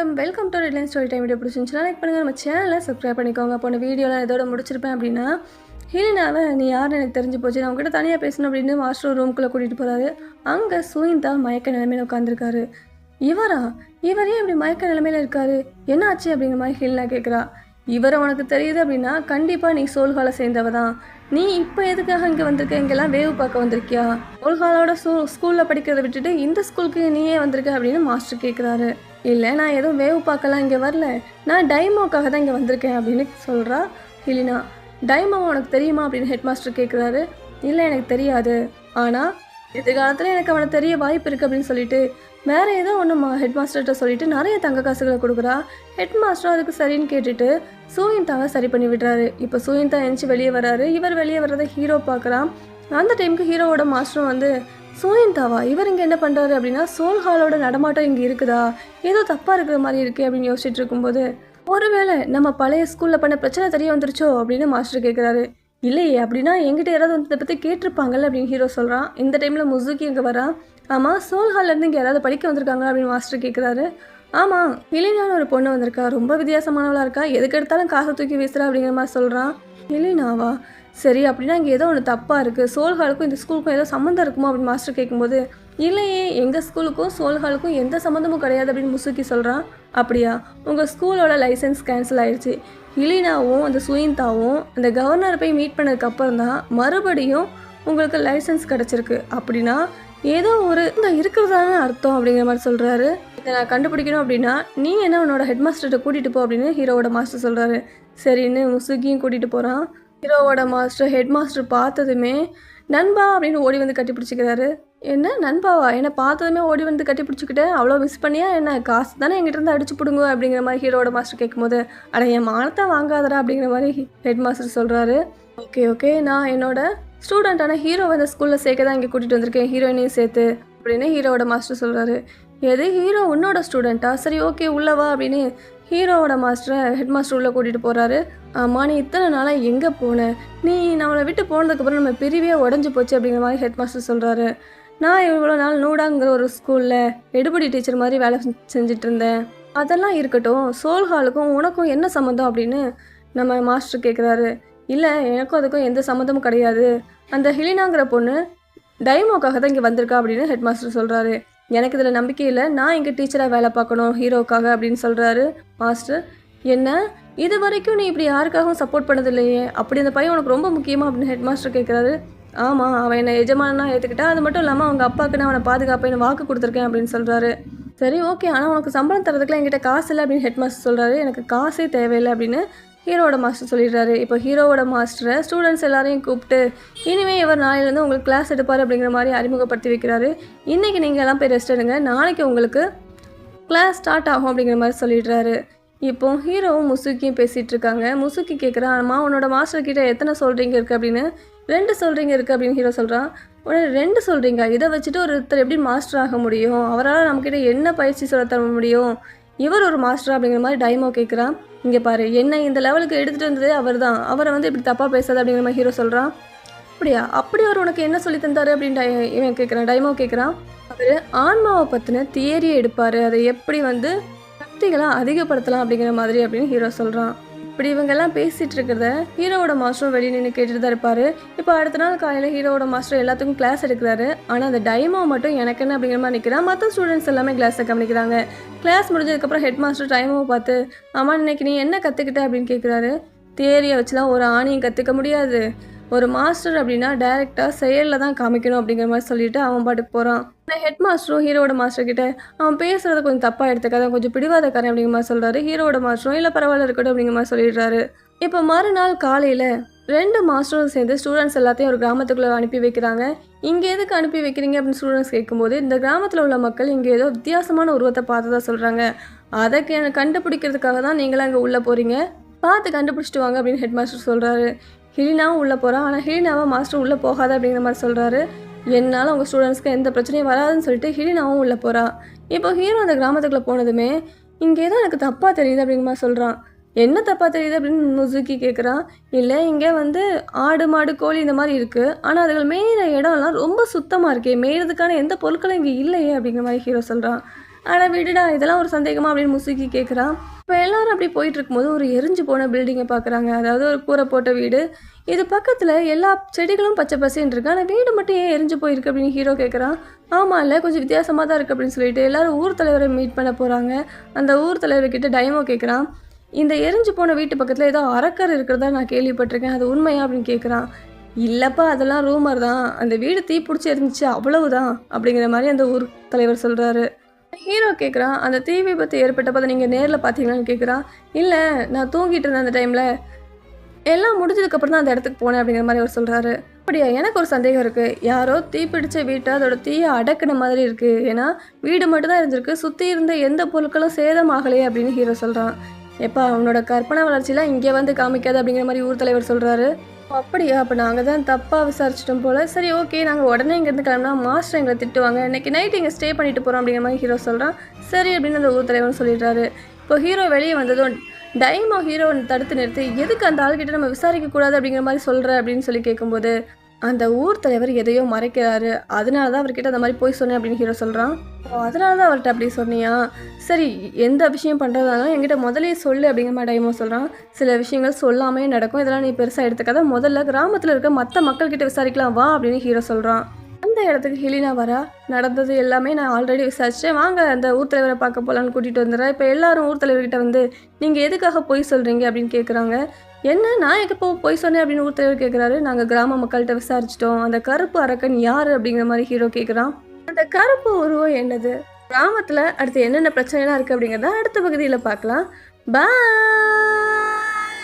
வணக்கம். Welcome to Redline story time video பிடிச்சிருந்துச்சுன்னா like பண்ணுங்கள் நம்ம சேனலில் சப்ஸ்கிரைப் பண்ணிக்கோங்க. போன வீடியோலாம் இதோட முடிச்சிருப்பேன் அப்படின்னா ஹீலினாவை நீ யாருன்னு எனக்கு தெரிஞ்சு போச்சு. நான் உங்ககிட்ட தனியாக பேசணும் அப்படின்னு மாஸ்டர் ரூம்குள்ளே கூட்டிகிட்டு போகிறாரு அங்கே சுயிந்தா மயக்க நிலைமையில் உட்காந்துருக்காரு இவரா? இவரையும் இப்படி மயக்க நிலைமையில் இருக்காரு? என்ன ஆச்சு அப்படிங்கிற மாதிரி ஹீலினா கேட்குறா இவரை உனக்கு தெரியுது அப்படின்னா கண்டிப்பாக நீ சோல்ஹாலை சேர்ந்தவ தான். நீ இப்போ எதுக்காக இங்கே வந்திருக்க? இங்கெல்லாம் வேவு பார்க்க வந்திருக்கியா? சோல்ஹாலோட ஸ்கூலில் படிக்கிறத விட்டுட்டு இந்த ஸ்கூலுக்கு நீயே வந்திருக்க அப்படின்னு மாஸ்டர் கேட்குறாரு இல்லை நான் எதுவும் வேவு பார்க்கலாம் இங்கே வரல. நான் டைமோக்காக தான் இங்கே வந்திருக்கேன் அப்படின்னு சொல்கிறா ஹிலினா. டைமோ உனக்கு தெரியுமா அப்படின்னு ஹெட் மாஸ்டர் கேட்குறாரு இல்லை எனக்கு தெரியாது. ஆனால் எதிர்காலத்தில் எனக்கு அவனை தெரிய வாய்ப்பு இருக்குது அப்படின்னு சொல்லிட்டு வேறு ஏதோ ஒன்று ஹெட் மாஸ்டர்கிட்ட சொல்லிட்டு நிறைய தங்க காசுகளை கொடுக்குறா. ஹெட் மாஸ்டரும் அதுக்கு சரின்னு கேட்டுட்டு சூயின்தாவை சரி பண்ணி விடுறாரு. இப்போ சூயந்தா எழுந்துச்சு வெளியே வராரு. இவர் வெளியே வர்றதை ஹீரோ பார்க்குறான். அந்த டைமுக்கு ஹீரோவோட மாஸ்டரும் வந்து சோயந்தாவா? இவர் இங்கே என்ன பண்ணுறாரு அப்படின்னா சோல் ஹாலோட நடமாட்டம் இங்கே இருக்குதா? ஏதோ தப்பாக இருக்கிற மாதிரி இருக்குது அப்படின்னு யோசிச்சுட்டு இருக்கும்போது ஒருவேளை நம்ம பழைய ஸ்கூலில் பண்ண பிரச்சனை தெரிய வந்துருச்சோ அப்படின்னு மாஸ்டர் கேட்குறாரு இல்லையே அப்படின்னா எங்கிட்ட யாராவது வந்து இதை பற்றி கேட்டிருப்பாங்கல்ல அப்படின்னு ஹீரோ சொல்கிறான் இந்த டைமில் முசுக்கி இங்கே வரான் ஆமாம் சோல் ஹால்லேருந்து இங்கே யாராவது படிக்க வந்திருக்காங்க அப்படின்னு மாஸ்டர் கேட்குறாரு ஆமாம் இளைஞான ஒரு பொண்ணு வந்திருக்கா. ரொம்ப வித்தியாசமானவளாக இருக்கா. எதுக்கு எடுத்தாலும் காசை தூக்கி வீசுகிறா அப்படிங்கிற மாதிரி சொல்கிறான் இலினாவா சரி அப்படின்னா இங்கே ஏதோ ஒன்று தப்பாக இருக்குது சோல்ஹாலுக்கும் இந்த ஸ்கூலுக்கும் ஏதோ சம்மந்தம் இருக்குமோ அப்படின்னு மாஸ்டர் கேட்கும்போது இல்லையே எங்கள் ஸ்கூலுக்கும் சோல்ஹாலுக்கும் எந்த சம்மந்தமும் கிடையாது அப்படின்னு முசுக்கி சொல்கிறான் அப்படியா? உங்கள் ஸ்கூலோட லைசன்ஸ் கேன்சல் ஆயிடுச்சு இலினாவும் அந்த சுயிந்தாவும் அந்த கவர்னர் போய் மீட் பண்ணதுக்கப்புறம் தான் மறுபடியும் உங்களுக்கு லைசன்ஸ் கிடச்சிருக்கு. அப்படின்னா ஏதோ ஒரு இந்த இருக்கிறதான அர்த்தம் அப்படிங்கிற மாதிரி சொல்கிறாரு இதை நான் கண்டுபிடிக்கணும் அப்படின்னா நீ என்ன உன்னோட ஹெட் மாஸ்டர்கிட்ட கூட்டிகிட்டு போ அப்படின்னு ஹீரோவோட மாஸ்டர் சொல்கிறாரு சரின்னு முசுகியும் கூட்டிகிட்டு போகிறான் ஹீரோவோட மாஸ்டர் ஹெட் மாஸ்டர் பார்த்ததுமே நண்பா அப்படின்னு ஓடி வந்து கட்டி பிடிச்சிக்கிறாரு. என்ன நண்பாவா? என்னை பார்த்ததுமே ஓடி வந்து கட்டி பிடிச்சிக்கிட்டேன் அவ்வளோ மிஸ் பண்ணியா என்ன? காசு தானே எங்கிட்ட இருந்து அடிச்சு பிடுங்க அப்படிங்கிற மாதிரி ஹீரோவோட மாஸ்டர் கேட்கும்போது அட என் மானத்தை வாங்காதடா அப்படிங்கிற மாதிரி ஹெட் மாஸ்டர் சொல்கிறாரு ஓகே ஓகே நான் என்னோட ஸ்டூடெண்ட்டான ஹீரோவை இந்த ஸ்கூலில் சேர்க்க தான் இங்கே கூட்டிகிட்டு வந்திருக்கேன். ஹீரோயினையும் சேர்த்து அப்படின்னு ஹீரோவோட மாஸ்டர் சொல்கிறாரு எது? ஹீரோ உன்னோட ஸ்டூடெண்ட்டா சரி ஓகே உள்ளவா அப்படின்னு ஹீரோவோட மாஸ்டரை ஹெட் மாஸ்டர் உள்ளே கூட்டிகிட்டு போகிறாரு ஆமாம் நீ இத்தனை நாளாக எங்கே போன? நீ நம்மளை விட்டு போனதுக்கப்புறம் நம்ம பிரிவே உடஞ்சி போச்சு அப்படிங்கிற மாதிரி ஹெட் மாஸ்டர் சொல்கிறாரு நான் இவ்வளோ நாள் நூடாங்கிற ஒரு ஸ்கூலில் எடுபடி டீச்சர் மாதிரி வேலை செஞ்சு- செஞ்சுட்டு இருந்தேன் அதெல்லாம் இருக்கட்டும் சோல்ஹாலுக்கும் உனக்கும் என்ன சம்மந்தம் அப்படின்னு நம்ம மாஸ்டர் கேட்குறாரு இல்லை எனக்கும் அதுக்கும் எந்த சம்மந்தமும் கிடையாது. அந்த ஹிலினாங்கிற பொண்ணு டைமோக்காக தான் இங்கே வந்திருக்கா அப்படின்னு ஹெட் மாஸ்டர் சொல்கிறாரு எனக்கு இதில் நம்பிக்கை இல்லை. நான் இங்கே டீச்சராக வேலை பார்க்கணும் ஹீரோக்காக அப்படின்னு சொல்கிறாரு மாஸ்டர் என்ன? இது வரைக்கும் நீ இப்படி யாருக்காகவும் சப்போர்ட் பண்ணதில்லையே. அப்படி அந்த பையன் உனக்கு ரொம்ப முக்கியமாக அப்படின்னு ஹெட் மாஸ்டர் கேட்குறாரு ஆமாம் அவன் என்னை எஜமானா ஏற்றுக்கிட்டா அது மட்டும் இல்லாமல் அவங்க அப்பாவுக்கு நான் அவனை பாதுகாப்பேன் வாக்கு கொடுத்துருக்கேன் அப்படின்னு சொல்கிறாரு சரி ஓகே ஆனால் உனக்கு சம்பளம் தரதுக்குலாம் என்கிட்ட காசு இல்லை அப்படின்னு ஹெட் மாஸ்டர் சொல்கிறாரு எனக்கு காசே தேவையில்லை அப்படின்னு ஹீரோவோட மாஸ்டர் சொல்லிடுறாரு. இப்போ ஹீரோவோட மாஸ்டரை ஸ்டூடெண்ட்ஸ் எல்லாரையும் கூப்பிட்டு இனிமே இவர் நாளையிலேருந்து உங்களுக்கு கிளாஸ் எடுப்பார் அப்படிங்கிற மாதிரி அறிமுகப்படுத்தி வைக்கிறாரு. இன்றைக்கி நீங்கள் எல்லாம் போய் ரெஸ்ட் எடுங்க. நாளைக்கு உங்களுக்கு கிளாஸ் ஸ்டார்ட் ஆகும் அப்படிங்கிற மாதிரி சொல்லிடுறாரு. இப்போ ஹீரோவும் முசுக்கியும் பேசிகிட்டு இருக்காங்க. முசுக்கி கேட்குறான் அம்மா உன்னோட மாஸ்டர் கிட்ட எத்தனை சொல்கிறீங்க இருக்குது அப்படின்னு. ரெண்டு சொல்கிறீங்க இருக்குது அப்படின்னு ஹீரோ சொல்கிறான் உடனே ரெண்டு சொல்கிறீங்க இதை வச்சுட்டு ஒருத்தர் எப்படி மாஸ்டர் ஆக முடியும்? அவரால் நம்மக்கிட்ட என்ன பயிற்சி சொல்ல தர முடியும்? இவர் ஒரு மாஸ்டர்? அப்படிங்கிற மாதிரி டைமோ கேட்குறான் இங்கே பாரு என்ன இந்த லெவலுக்கு எடுத்துகிட்டு வந்ததே அவர் தான். அவரை வந்து இப்படி தப்பாக பேசாது அப்படிங்கிற மாதிரி ஹீரோ சொல்கிறான் அப்படியா? அப்படி அவர் உனக்கு என்ன சொல்லி தந்தாரு? அப்படின்னு டை- இவன் கேட்குறான் டைமோ கேட்குறான் அவர் ஆன்மாவை பற்றின தியரியை எடுப்பார். அதை எப்படி வந்து சக்திகளை அதிகப்படுத்தலாம் அப்படிங்கிற மாதிரி அப்படின்னு ஹீரோ சொல்கிறான் இப்படி இவங்கெல்லாம் பேசிகிட்டு இருக்கிறத ஹீரோவோட மாஸ்டரும் வெளியே நின்று கேட்டுட்டு தான் இருப்பார். இப்போ அடுத்த நாள் காலையில் ஹீரோவோட மாஸ்டர் எல்லாத்துக்கும் கிளாஸ் எடுக்கிறாரு. ஆனால் அந்த டைமோ மட்டும் எனக்கு என்ன அப்படிங்கிற மாதிரி நிற்கிறான் மற்ற ஸ்டூடெண்ட்ஸ் எல்லாமே கிளாஸை கவனிக்கிறாங்க. கிளாஸ் முடிஞ்சதுக்கப்புறம் ஹெட் மாஸ்டர் டைமோ பார்த்து அம்மா இன்னைக்கு நீ என்ன கற்றுக்கிட்ட அப்படின்னு கேட்குறாரு தியரியை வச்சுலாம் ஒரு ஆணியும் கற்றுக்க முடியாது. ஒரு மாஸ்டர் அப்படின்னா டேரெக்டாக செயலில் தான் காமிக்கணும் அப்படிங்கிற மாதிரி சொல்லிட்டு அவன் பாட்டுக்கு போகிறான் ஹெட் மாஸ்டரும் ஹீரோட மாஸ்டர் கிட்ட அவன் பேசுகிறத கொஞ்சம் தப்பாக எடுத்துக்காத கொஞ்சம் பிடிவாதக்காரன் அப்படிங்கிற மாதிரி சொல்கிறாரு ஹீரோட மாஸ்டரும் இல்லை பரவாயில்ல இருக்கட்டும் அப்படிங்கிற மாதிரி சொல்லிடுறாரு. இப்போ மறுநாள் காலையில் ரெண்டு மாஸ்டரும் சேர்ந்து ஸ்டூடெண்ட்ஸ் எல்லாத்தையும் ஒரு கிராமத்துக்குள்ளே அனுப்பி வைக்கிறாங்க. இங்கே எதுக்கு அனுப்பி வைக்கிறீங்க அப்படின்னு ஸ்டூடெண்ட்ஸ் கேட்கும்போது இந்த கிராமத்தில் உள்ள மக்கள் இங்கே ஏதோ வித்தியாசமான உருவத்தை பார்த்ததா சொல்கிறாங்க அதை கண்டுபிடிக்கிறதுக்காக தான் நீங்களாம் இங்கே உள்ளே போகிறீங்க பார்த்து கண்டுபிடிச்சிட்டு வாங்க அப்படின்னு ஹெட் மாஸ்டர் சொல்கிறாரு ஹிலினாவும் உள்ளே போகிறான் ஆனால் ஹிலினாவை மாஸ்டர் உள்ளே போகாத அப்படிங்கிற மாதிரி சொல்கிறாரு என்னால் அவங்க ஸ்டூடெண்ட்ஸ்க்கு எந்த பிரச்சனையும் வராதுன்னு சொல்லிட்டு ஹிலினாவும் உள்ளே போகிறா இப்போ ஹீரோ அந்த கிராமத்துக்குள்ளே போனதுமே இங்கே ஏதோ எனக்கு தப்பாக தெரியுது அப்படிங்கிற மாதிரி சொல்கிறான் என்ன தப்பாக தெரியுது அப்படின்னு முசுக்கி கேட்குறான் இல்லை இங்கே வந்து ஆடு மாடு கோழி இந்த மாதிரி இருக்குது ஆனால் அதுகள் மேயிற இடம்லாம் ரொம்ப சுத்தமாக இருக்கே. மேயிறதுக்கான எந்த பொருட்களும் இங்கே இல்லையே அப்படிங்கிற மாதிரி ஹீரோ சொல்கிறான் ஆனால் விடுடா இதெல்லாம் ஒரு சந்தேகமாக அப்படின்னு முசுக்கி கேட்குறான் இப்போ எல்லாரும் அப்படி போயிட்டு இருக்கும்போது ஒரு எரிஞ்சு போன பில்டிங்கை பார்க்குறாங்க அதாவது ஒரு கூரை போட்ட வீடு. இது பக்கத்தில் எல்லா செடிகளும் பச்சை பசேன்னு இருக்கு. ஆனால் வீடு மட்டும் ஏன் எரிஞ்சு போயிருக்கு அப்படின்னு ஹீரோ கேட்குறான் ஆமாம் இல்லை கொஞ்சம் வித்தியாசமாக தான் இருக்குது அப்படின்னு சொல்லிட்டு எல்லாரும் ஊர் தலைவரை மீட் பண்ண போகிறாங்க அந்த ஊர் தலைவர்கிட்ட டைமோ கேட்குறான் இந்த எரிஞ்சு போன வீட்டு பக்கத்தில் ஏதோ அறக்கர் இருக்கிறதா நான் கேள்விப்பட்டிருக்கேன். அது உண்மையா அப்படின்னு கேட்குறான் இல்லைப்பா அதெல்லாம் ரூமர் தான். அந்த வீடு தீ பிடிச்சி எரிஞ்சிச்சு அவ்வளவுதான் அப்படிங்கிற மாதிரி அந்த ஊர் தலைவர் சொல்கிறாரு ஹீரோ கேட்குறான் அந்த தீ விபத்து ஏற்பட்டப்போ நீங்கள் நேரில் பார்த்தீங்களான்னு கேட்குறான் இல்லை நான் தூங்கிட்டு இருந்தேன் அந்த டைமில் எல்லாம் முடிஞ்சதுக்கப்புறம் தான் அந்த இடத்துக்கு போனேன் அப்படிங்கிற மாதிரி அவர் சொல்கிறாரு அப்படியா எனக்கு ஒரு சந்தேகம் இருக்குது யாரோ தீ பிடிச்ச வீட்டை அதோட தீயை அடக்குன மாதிரி இருக்குது ஏன்னா வீடு மட்டும்தான் இருந்திருக்கு சுற்றி இருந்த எந்த பொருட்களும் சேதமாகலையே அப்படின்னு ஹீரோ சொல்கிறான் எப்பா அவனோட கற்பனை வளர்ச்சிலாம் இங்கே வந்து காமிக்காது அப்படிங்கிற மாதிரி ஊர் தலைவர் சொல்கிறாரு அப்படியா? அப்போ நாங்கள் தான் தப்பாக விசாரிச்சிட்டோம் போல். சரி ஓகே நாங்கள் உடனே இங்கேருந்து கிளம்புனா மாஸ்டர் எங்களை திட்டுவாங்க. இன்றைக்கி நைட் இங்கே ஸ்டே பண்ணிட்டு போகிறோம் அப்படிங்கிற மாதிரி ஹீரோ சொல்கிறான் சரி அப்படின்னு அந்த ஊர் தலைவன் சொல்லிடுறாரு. இப்போ ஹீரோ வெளியே வந்ததும் டைமோ ஹீரோவை தடுத்து நிறுத்தி. எதுக்கு அந்த ஆள்கிட்ட நம்ம விசாரிக்க கூடாது அப்படிங்கிற மாதிரி சொல்கிற அப்படின்னு சொல்லி கேட்கும்போது அந்த ஊர் தலைவர் எதையோ மறைக்கிறாரு. அதனால தான் அவர்கிட்ட அந்த மாதிரி போய் சொன்னேன் அப்படின்னு ஹீரோ சொல்கிறான் அதனால தான் அவர்கிட்ட அப்படி சொன்னியா? சரி எந்த விஷயம் பண்ணுறதாலும் என்கிட்ட முதலே சொல்லு அப்படிங்கிற மாதிரி டைமோ சொல்கிறான் சில விஷயங்கள் சொல்லாமே நடக்கும். இதெல்லாம் நீ பெருசாக எடுத்துக்காத. முதல்ல கிராமத்தில் இருக்க மற்ற மக்கள்கிட்ட விசாரிக்கலாம் வா அப்படின்னு ஹீரோ சொல்கிறான் அந்த இடத்துக்கு ஹெலினா வரா. நடந்தது எல்லாமே நான் ஆல்ரெடி விசாரிச்சேன் வாங்க அந்த ஊர் தலைவரை பார்க்க போகலான்னு கூட்டிகிட்டு வந்துடுறேன். இப்போ எல்லாரும் ஊர் தலைவர்கிட்ட வந்து நீங்கள் எதுக்காக பொய் சொல்கிறீங்க அப்படின்னு கேட்குறாங்க என்ன? நான் எப்போ பொய் சொன்னேன்? அப்படின்னு ஊர் தலைவர் கேட்குறாரு நாங்கள் கிராம மக்கள்கிட்ட விசாரிச்சிட்டோம். அந்த கருப்பு அரக்கன் யார்? அப்படிங்கிற மாதிரி ஹீரோ கேட்குறான் அந்த கருப்பு உருவம் என்னது? கிராமத்தில் அடுத்து என்னென்ன பிரச்சனைலாம் இருக்குது அப்படிங்கிறத அடுத்த பகுதியில் பார்க்கலாம். பாய்